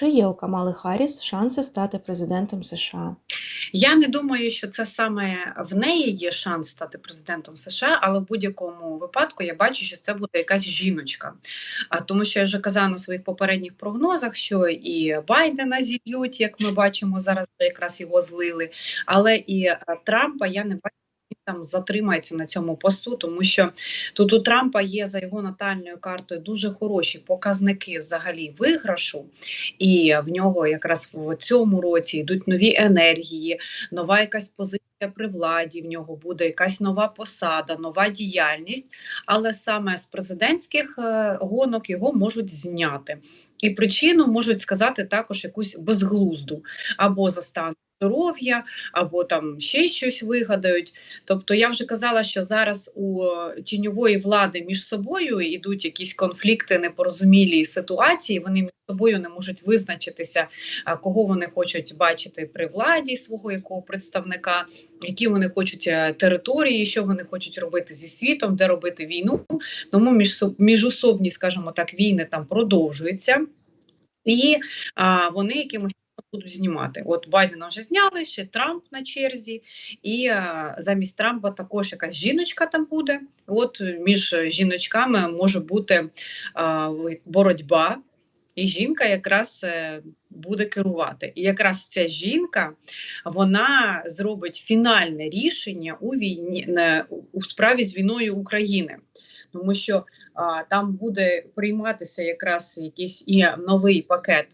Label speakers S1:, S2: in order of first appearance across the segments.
S1: Чи є у Камали Харріс шанси стати президентом США?
S2: Я не думаю, що це саме в неї є шанс стати президентом США, але в будь-якому випадку я бачу, що це буде якась жіночка. А тому, що я вже казала на своїх попередніх прогнозах, що і Байдена зіб'ють, як ми бачимо зараз, якраз його злили, але і е, Трампа я не бачу. Там затримається на цьому посту, тому що тут у Трампа є за його натальною картою дуже хороші показники взагалі виграшу, і в нього якраз в цьому році йдуть нові енергії, нова якась позиція при владі. В нього буде якась нова посада, нова діяльність. Але саме з президентських е, гонок його можуть зняти. І причину можуть сказати також якусь безглузду або за стан здоров'я, або там ще щось вигадають. Тобто я вже казала, що зараз у е, тіньової влади між собою йдуть якісь конфлікти, непорозумілі ситуації. Вони між собою не можуть визначитися, кого вони хочуть бачити при владі свого якого представника, які вони хочуть е, території, що вони хочуть робити зі світом, де робити війну. Тому між міжособні, скажімо так, війни там продовжуються. І а, вони якимось будуть знімати. От Байдена вже зняли, ще Трамп на черзі, і а, замість Трампа також якась жіночка там буде. От між жіночками може бути а, боротьба, і жінка якраз е, буде керувати. І якраз ця жінка вона зробить фінальне рішення у війні не, у справі з війною України, тому що там буде прийматися якраз якийсь і новий пакет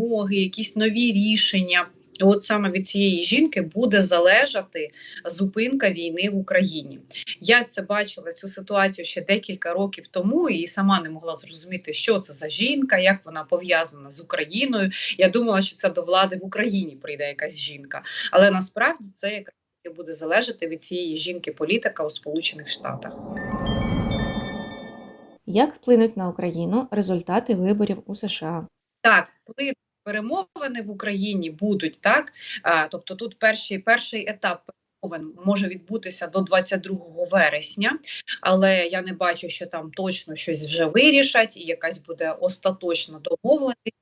S2: допомоги, якісь нові рішення. От саме від цієї жінки буде залежати зупинка війни в Україні. Я це бачила цю ситуацію ще декілька років тому і сама не могла зрозуміти, що це за жінка, як вона пов'язана з Україною. Я думала, що це до влади в Україні прийде якась жінка, але насправді це якраз буде залежати від цієї жінки-політика у Сполучених Штатах.
S1: Як вплинуть на Україну результати виборів у США?
S2: Так, вплив перемовини в Україні будуть так. А, тобто, тут перший перший етап перемовин може відбутися до 22 вересня, але я не бачу, що там точно щось вже вирішать, і якась буде остаточна домовленість.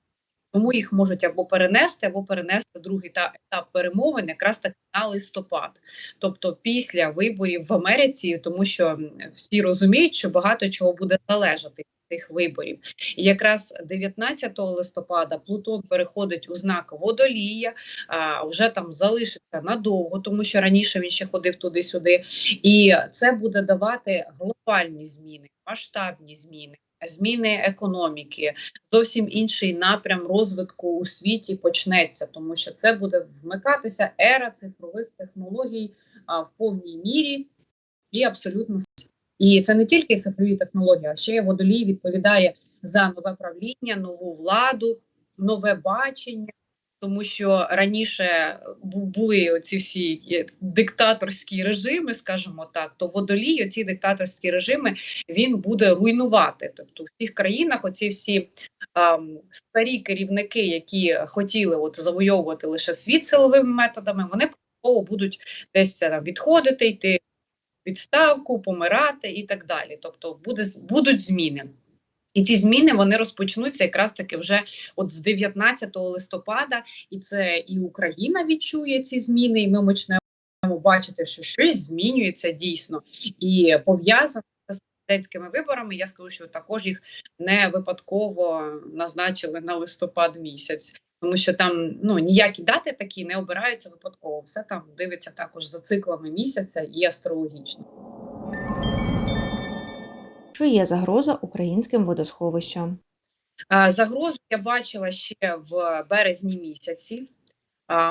S2: Тому їх можуть або перенести, або перенести другий та етап перемовин, якраз таки на листопад, тобто після виборів в Америці, тому що всі розуміють, що багато чого буде залежати цих виборів. І якраз 19 листопада Плутон переходить у знак водолія, а вже там залишиться надовго, тому що раніше він ще ходив туди-сюди, і це буде давати глобальні зміни, масштабні зміни. Зміни економіки, зовсім інший напрям розвитку у світі почнеться, тому що це буде вмикатися ера цифрових технологій а, в повній мірі і абсолютно і це не тільки цифрові технології, а ще водолій відповідає за нове правління, нову владу, нове бачення. Тому що раніше були оці всі диктаторські режими, скажімо так, то водолій, оці диктаторські режими він буде руйнувати. Тобто в тих країнах оці всі ем, старі керівники, які хотіли от завойовувати лише світ силовими методами, вони будуть десь там відходити, йти відставку, помирати і так далі. Тобто буде, будуть зміни. І ці зміни вони розпочнуться якраз таки вже от з 19 листопада, і це і Україна відчує ці зміни, і ми почнемо бачити, що щось змінюється дійсно і пов'язано з президентськими виборами. Я скажу, що також їх не випадково назначили на листопад місяць тому що там ну ніякі дати такі не обираються випадково. Все там дивиться також за циклами місяця і астрологічно.
S1: Чи є загроза українським водосховищам?
S2: Загрозу я бачила ще в березні місяці.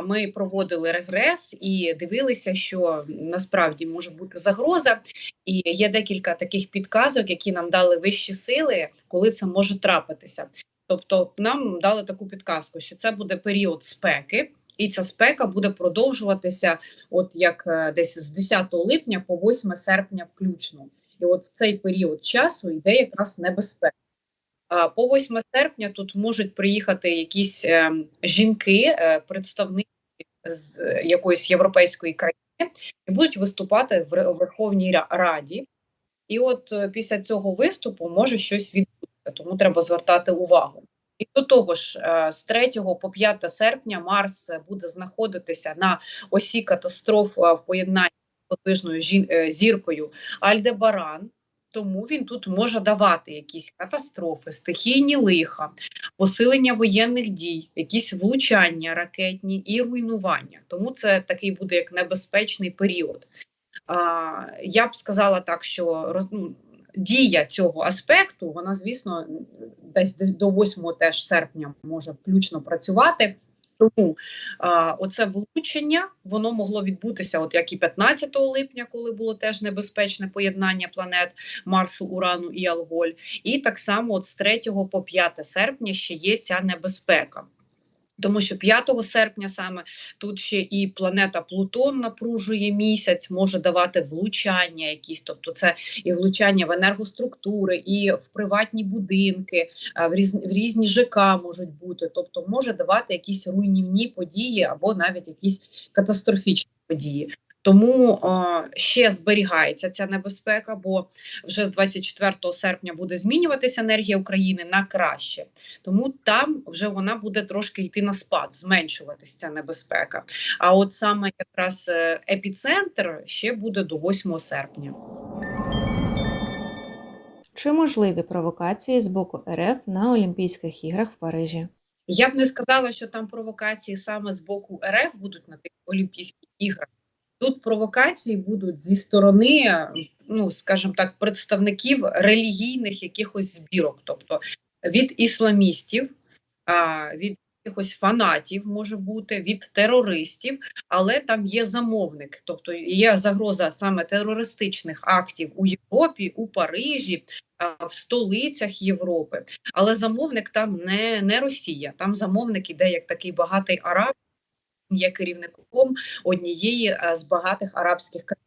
S2: Ми проводили регрес і дивилися, що насправді може бути загроза, і є декілька таких підказок, які нам дали вищі сили, коли це може трапитися. Тобто нам дали таку підказку, що це буде період спеки, і ця спека буде продовжуватися, от як е, десь з 10 липня по 8 серпня, включно. І от в цей період часу йде якраз небезпека. А по 8 серпня тут можуть приїхати якісь е, жінки, е, представники з е, якоїсь європейської країни, і будуть виступати в Верховній Раді. І от е, після цього виступу може щось відбутися тому треба звертати увагу. І до того ж, е, з 3 по 5 серпня Марс буде знаходитися на осі катастроф е, в поєднанні з подвижною е, зіркою Альдебаран. Тому він тут може давати якісь катастрофи, стихійні лиха, посилення воєнних дій, якісь влучання ракетні і руйнування. Тому це такий буде як небезпечний період. Я б сказала так, що роз, ну, дія цього аспекту, вона, звісно, десь до- до 8 теж серпня може включно працювати. Тому а, оце влучення воно могло відбутися, от як і 15 липня, коли було теж небезпечне поєднання планет Марсу, Урану і Алголь. І так само, от з 3 по 5 серпня ще є ця небезпека. Тому що 5 серпня саме тут ще і планета Плутон напружує місяць, може давати влучання якісь, тобто це і влучання в енергоструктури, і в приватні будинки, в різні, в різні ЖК можуть бути, тобто може давати якісь руйнівні події або навіть якісь катастрофічні події. Тому ще зберігається ця небезпека, бо вже з 24 серпня буде змінюватися енергія України на краще. Тому там вже вона буде трошки йти на спад, зменшуватись ця небезпека. А от саме якраз е, епіцентр ще буде до 8 серпня.
S1: Чи можливі провокації з боку РФ на Олімпійських іграх в Парижі?
S2: Я б не сказала, що там провокації саме з боку РФ будуть на тих Олімпійських іграх. Тут провокації будуть зі сторони, ну скажімо так, представників релігійних якихось збірок, тобто від ісламістів, від якихось фанатів може бути, від терористів, але там є замовник, тобто є загроза саме терористичних актів у Європі, у Парижі, в столицях Європи. Але замовник там не, не Росія, там замовник іде як такий багатий араб, є керівником однієї е, з багатих арабських країн.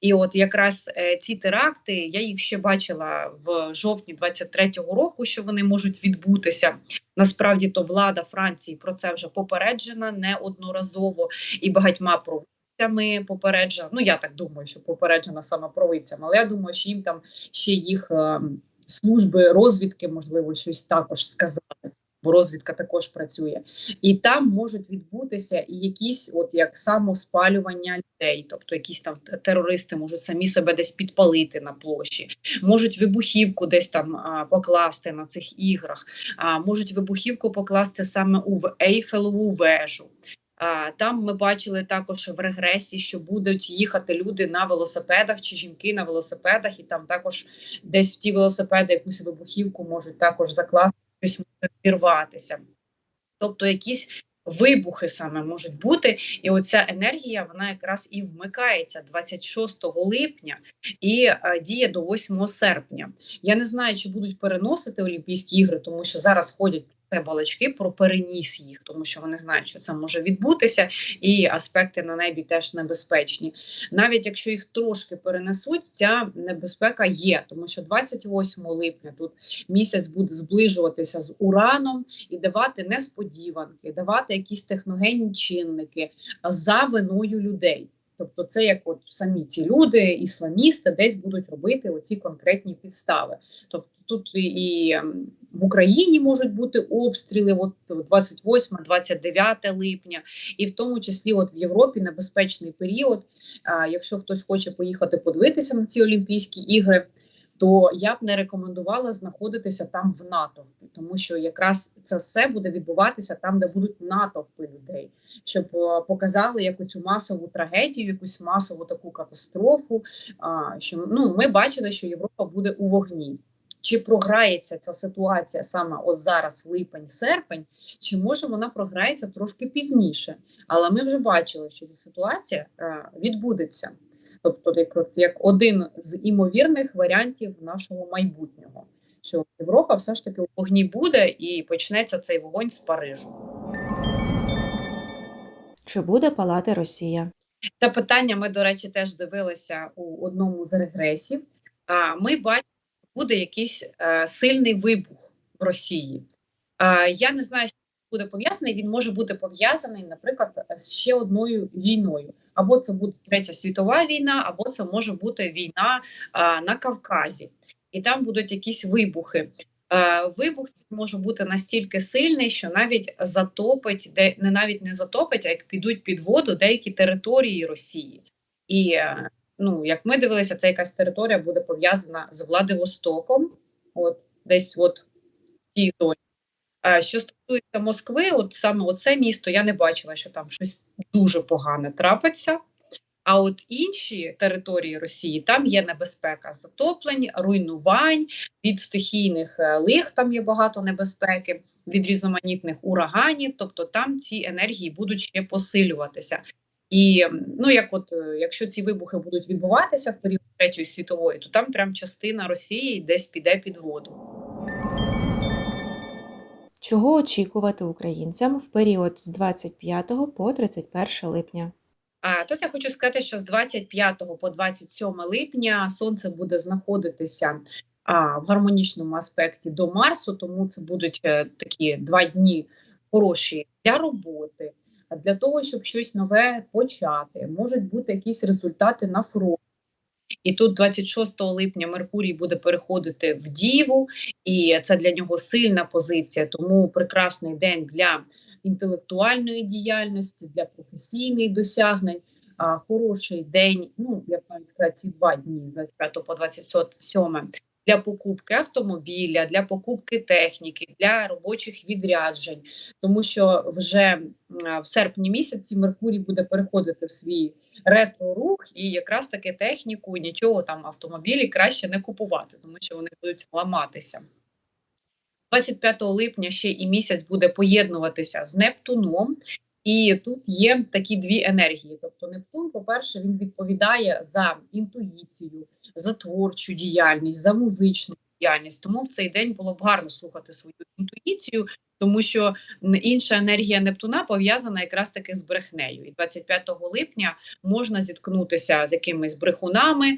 S2: І от якраз е, ці теракти, я їх ще бачила в жовтні 23-го року, що вони можуть відбутися. Насправді то влада Франції про це вже попереджена неодноразово і багатьма провинціями попереджена. Ну я так думаю, що попереджена саме провинціями, але я думаю, що їм там ще їх е, служби розвідки, можливо, щось також сказали. Бо розвідка також працює, і там можуть відбутися якісь, от як самоспалювання людей, тобто якісь там терористи можуть самі себе десь підпалити на площі, можуть вибухівку десь там а, покласти на цих іграх, а можуть вибухівку покласти саме у в Ейфелеву вежу. Там ми бачили також в регресі, що будуть їхати люди на велосипедах чи жінки на велосипедах, і там також десь в ті велосипеди якусь вибухівку можуть також закласти, щось може зірватися. Тобто якісь вибухи саме можуть бути, і оця енергія вона якраз і вмикається 26 липня і е, діє до 8 серпня. Я не знаю, чи будуть переносити Олімпійські ігри, тому що зараз ходять це балачки про переніс їх, тому що вони знають, що це може відбутися, і аспекти на небі теж небезпечні. Навіть якщо їх трошки перенесуть, ця небезпека є, тому що 28 липня тут місяць буде зближуватися з ураном і давати несподіванки, давати якісь техногенні чинники за виною людей. Тобто, це як от самі ці люди, ісламісти, десь будуть робити оці конкретні підстави. Тобто тут і, ем, в Україні можуть бути обстріли, от 28-29 липня, і в тому числі от в Європі небезпечний період. Якщо хтось хоче поїхати подивитися на ці Олімпійські ігри, то я б не рекомендувала знаходитися там в натовпі, тому що якраз це все буде відбуватися там, де будуть натовпи людей, щоб е, показали яку цю масову трагедію, якусь масову таку катастрофу. А, що ну ми бачили, що Європа буде у вогні. Чи програється ця ситуація саме от зараз, липень-серпень, чи може вона програється трошки пізніше? Але ми вже бачили, що ця ситуація е, відбудеться. Тобто, як, от- як один з імовірних варіантів нашого майбутнього, що Європа все ж таки у вогні буде і почнеться цей вогонь з Парижу.
S1: Чи буде палати Росія?
S2: Це питання ми, до речі, теж дивилися у одному з регресів. А, Ми бачимо, буде якийсь е, сильний вибух в Росії. А, Я не знаю, що буде пов'язаний. Він може бути пов'язаний, наприклад, з ще одною війною. Або це буде третя світова війна, або це може бути війна а, на Кавказі, і там будуть якісь вибухи. Е, вибух може бути настільки сильний, що навіть затопить, де не навіть не затопить, а як підуть під воду деякі території Росії. І е, ну, як ми дивилися, це якась територія буде пов'язана з Владивостоком, от десь от в тій зоні. Е, Що стосується Москви, от саме оце місто я не бачила, що там щось дуже погане трапиться. А от інші території Росії там є небезпека затоплень, руйнувань від стихійних е, лих. Там є багато небезпеки від різноманітних ураганів. Тобто там ці енергії будуть ще посилюватися. І ну як, от е, якщо ці вибухи будуть відбуватися в період третьої світової, то там прям частина Росії десь піде під воду.
S1: Чого очікувати українцям в період з 25 по 31 липня?
S2: А тут я хочу сказати, що з 25 по 27 липня сонце буде знаходитися а, в гармонічному аспекті до Марсу, тому це будуть е, такі два дні хороші для роботи, для того, щоб щось нове почати. Можуть бути якісь результати на фронті. І тут 26 липня Меркурій буде переходити в Діву, і це для нього сильна позиція, тому прекрасний день для інтелектуальної діяльності, для професійних досягнень. А, хороший день, ну як навіть сказати, ці два дні з 25 по 27 для покупки автомобіля, для покупки техніки, для робочих відряджень, тому що вже в серпні місяці Меркурій буде переходити в свій ретро-рух, і якраз таки техніку, нічого там автомобілі краще не купувати, тому що вони будуть ламатися. 25 липня ще і місяць буде поєднуватися з Нептуном, і тут є такі дві енергії. Тобто, Нептун, по-перше, він відповідає за інтуїцію, за творчу діяльність, за музичну діяльність. Тому в цей день було б гарно слухати свою інтуїцію, тому що інша енергія Нептуна пов'язана якраз таки з брехнею. І 25 липня можна зіткнутися з якимись брехунами,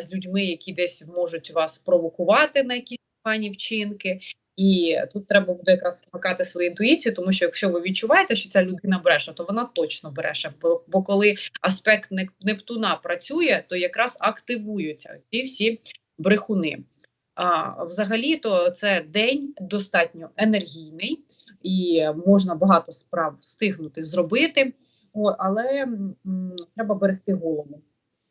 S2: з людьми, які десь можуть вас провокувати на якісь погані вчинки. І тут треба буде якраз смикати свою інтуїцію, тому що якщо ви відчуваєте, що ця людина бреше, то вона точно бреше. Бо, бо коли аспект Нептуна працює, то якраз активуються ці всі брехуни. А взагалі, то це день достатньо енергійний і можна багато справ встигнути зробити, О, але м, треба берегти голову,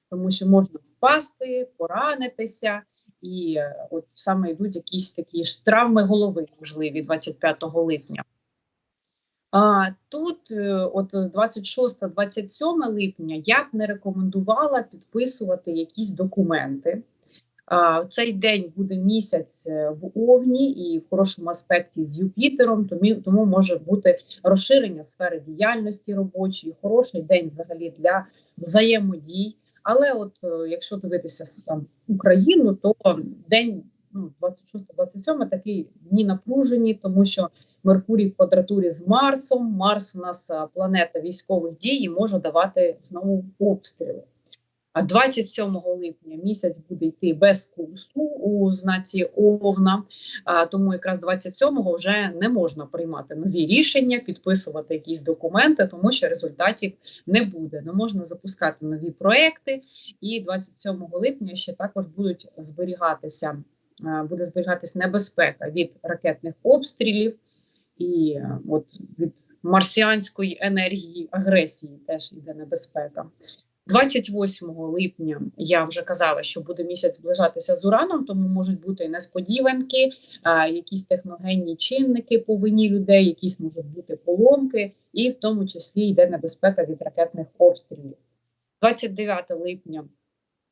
S2: тому що можна впасти, поранитися. І е, от саме йдуть якісь такі ж травми голови, можливі 25 липня. А тут, е, от 26-27 липня, я б не рекомендувала підписувати якісь документи. В цей день буде місяць е, в Овні і в хорошому аспекті з Юпітером, тому, тому може бути розширення сфери діяльності робочої, хороший день взагалі для взаємодій. Але от е, якщо дивитися там Україну, то день ну, 26-27 такий дні напружені, тому що Меркурій в квадратурі з Марсом. Марс у нас планета військових дій і може давати знову обстріли. А 27 липня місяць буде йти без курсу у знаці Овна, тому якраз 27-го вже не можна приймати нові рішення, підписувати якісь документи, тому що результатів не буде. Не можна запускати нові проекти. І 27 липня ще також будуть зберігатися, буде зберігатись небезпека від ракетних обстрілів і от від марсіанської енергії агресії теж йде небезпека. 28 липня я вже казала, що буде місяць зближатися з ураном, тому можуть бути несподіванки, якісь техногенні чинники по вині людей, якісь можуть бути поломки, і в тому числі йде небезпека від ракетних обстрілів. 29 липня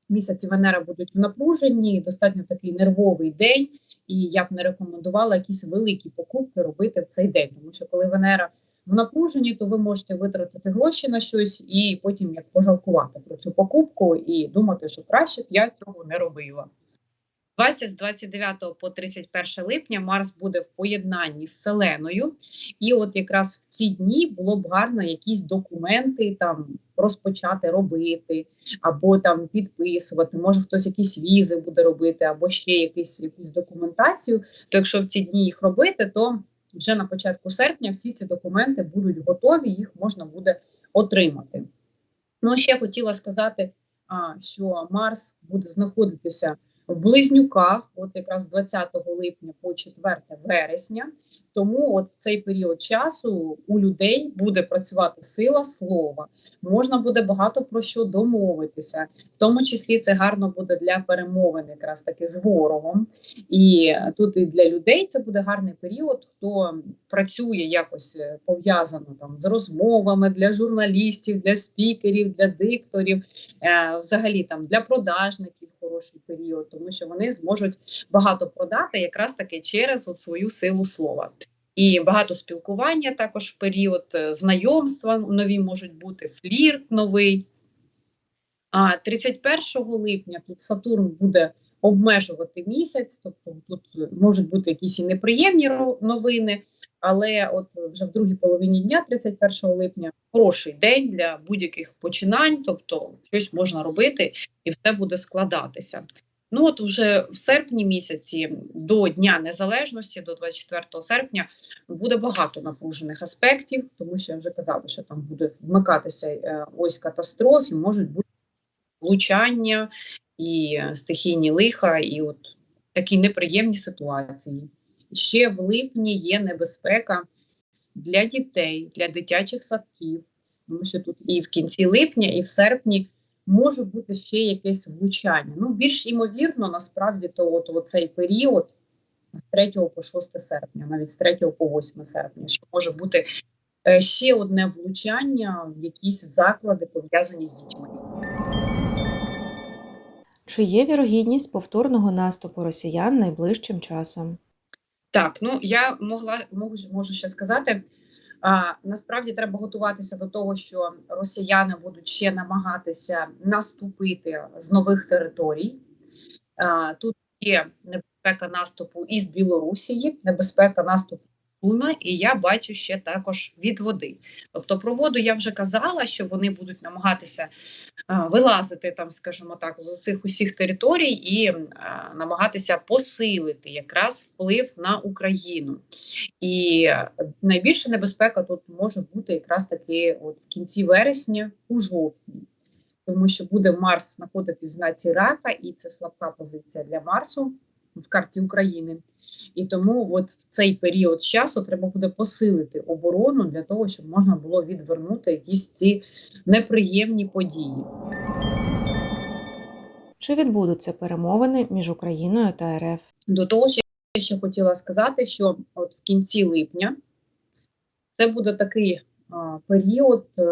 S2: місяці Венера будуть в напруженні, достатньо такий нервовий день, і я б не рекомендувала якісь великі покупки робити в цей день, тому що коли Венера в напруженні, то ви можете витратити гроші на щось і потім як пожалкувати про цю покупку і думати, що краще б я цього не робила. 20 з 29 по 31 липня Марс буде в поєднанні з Селеною, і от якраз в ці дні було б гарно якісь документи там розпочати робити, або там підписувати. Може хтось якісь візи буде робити, або ще якісь якусь документацію. То якщо в ці дні їх робити, то вже на початку серпня всі ці документи будуть готові, їх можна буде отримати. Ну ще хотіла сказати, що Марс буде знаходитися в близнюках, от якраз з 20 липня по 4 вересня. Тому от в цей період часу у людей буде працювати сила слова, можна буде багато про що домовитися, в тому числі це гарно буде для перемовин, якраз таки з ворогом. І тут і для людей це буде гарний період, хто працює якось е, пов'язано там з розмовами для журналістів, для спікерів, для дикторів, е, взагалі там для продажників хороший період, тому що вони зможуть багато продати якраз таки через от свою силу слова. І багато спілкування також період е, знайомства нові можуть бути, флірт новий. А 31 липня тут Сатурн буде обмежувати місяць, тобто тут можуть бути якісь і неприємні новини, але от вже в другій половині дня, 31 липня, хороший день для будь-яких починань, тобто щось можна робити і все буде складатися. Ну от вже в серпні місяці до Дня Незалежності, до 24 серпня, буде багато напружених аспектів, тому що я вже казала, що там буде вмикатися е, ось катастроф, і можуть бути влучання і стихійні лиха, і от такі неприємні ситуації. Ще в липні є небезпека для дітей, для дитячих садків, тому що тут і в кінці липня, і в серпні може бути ще якесь влучання. Ну, більш імовірно, насправді, то от, от цей період з 3 по 6 серпня, навіть з 3 по 8 серпня, що може бути е, ще одне влучання в якісь заклади, пов'язані з дітьми.
S1: Чи є вірогідність повторного наступу росіян найближчим часом?
S2: Так, ну я могла можу, можу ще сказати. Насправді треба готуватися до того, що росіяни будуть ще намагатися наступити з нових територій. Тут є небезпека наступу із Білорусії, небезпека наступу Суми, і я бачу ще також від води. Тобто про воду я вже казала, що вони будуть намагатися вилазити там, скажімо так, з цих усіх територій і намагатися посилити якраз вплив на Україну. І е, найбільша небезпека тут може бути якраз таки от в кінці вересня, у жовтні, тому що буде Марс знаходитись в знаці рака, і це слабка позиція для Марсу в карті України. І тому от в цей період часу треба буде посилити оборону для того, щоб можна було відвернути якісь ці неприємні події.
S1: Чи відбудуться перемовини між Україною та РФ?
S2: До того, що я ще хотіла сказати, що от в кінці липня це буде такий період, е,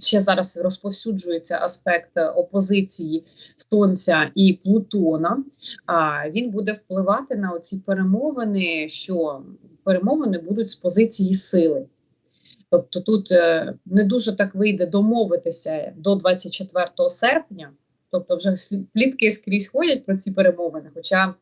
S2: ще зараз розповсюджується аспект е, опозиції Сонця і Плутона. А він буде впливати на оці перемовини, що перемовини будуть з позиції сили. Тобто тут е, не дуже так вийде домовитися до 24 серпня, тобто вже плітки скрізь ходять про ці перемовини. Хоча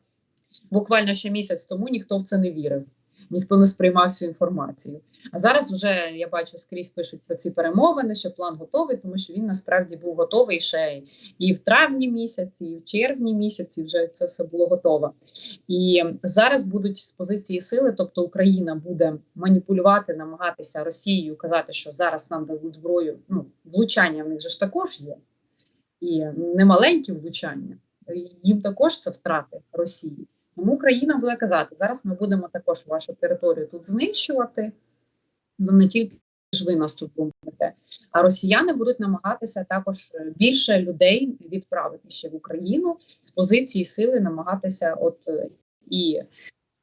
S2: буквально ще місяць тому ніхто в це не вірив, ніхто не сприймав цю інформацію. А зараз вже я бачу скрізь пишуть про ці перемовини, що план готовий, тому що він насправді був готовий ще і в травні місяці, і в червні місяці. Вже це все було готово. І зараз будуть з позиції сили, тобто Україна буде маніпулювати, намагатися Росією казати, що зараз нам дадуть зброю. Ну влучання в них же ж також є, і немаленькі влучання. Їм також це втрати Росії. Тому Україна буде казати, зараз ми будемо також вашу територію тут знищувати, ну не тільки ж ви нас тут бомбите, а росіяни будуть намагатися також більше людей відправити ще в Україну з позиції сили, намагатися от е, і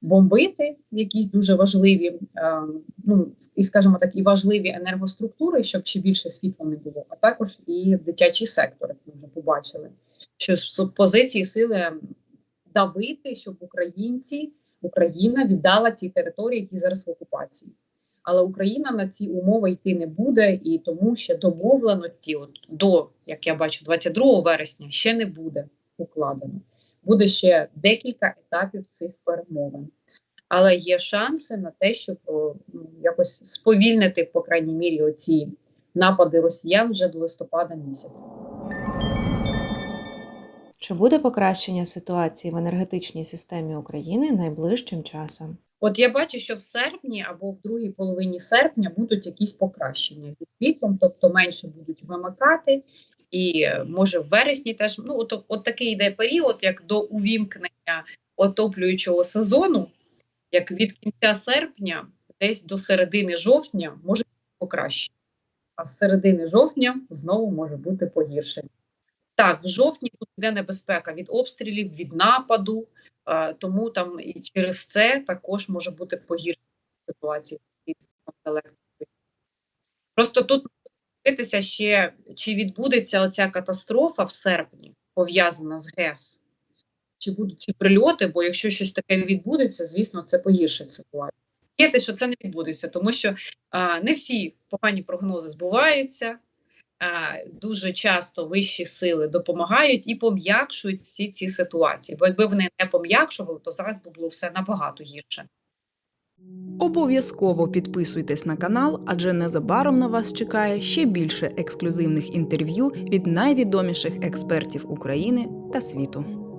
S2: бомбити якісь дуже важливі, е, ну і скажімо так, і важливі енергоструктури, щоб ще більше світла не було, а також і дитячий сектор, як ми вже побачили, що з позиції сили давити, щоб українці, Україна віддала ті території, які зараз в окупації. Але Україна на ці умови йти не буде, і тому ще домовленості, от до як я бачу, 22 вересня ще не буде укладено. Буде ще декілька етапів цих перемовин. Але є шанси на те, щоб о, ну, якось сповільнити, по крайній мірі, оці напади росіян вже до листопада місяця.
S1: Чи буде покращення ситуації в енергетичній системі України найближчим часом?
S2: От я бачу, що в серпні або в другій половині серпня будуть якісь покращення зі світлом, тобто менше будуть вимикати, і е, може в вересні теж. Ну, от, от такий йде період, як до увімкнення отоплюючого сезону, як від кінця серпня, десь до середини жовтня може бути покращення. А з середини жовтня знову може бути погіршення. Так, в жовтні тут йде небезпека від обстрілів, від нападу, е, тому там і через це також може бути погіршення ситуації. Просто тут дивитися ще, чи відбудеться оця катастрофа в серпні, пов'язана з ГЕС, чи будуть ці прильоти, бо якщо щось таке відбудеться, звісно, це погіршить ситуацію. Є те, що це не відбудеться, тому що а, не всі погані прогнози збуваються. А, дуже часто вищі сили допомагають і пом'якшують всі ці ситуації. Бо якби вони не пом'якшували, то зараз би було все набагато гірше.
S3: Обов'язково підписуйтесь на канал, адже незабаром на вас чекає ще більше ексклюзивних інтерв'ю від найвідоміших експертів України та світу.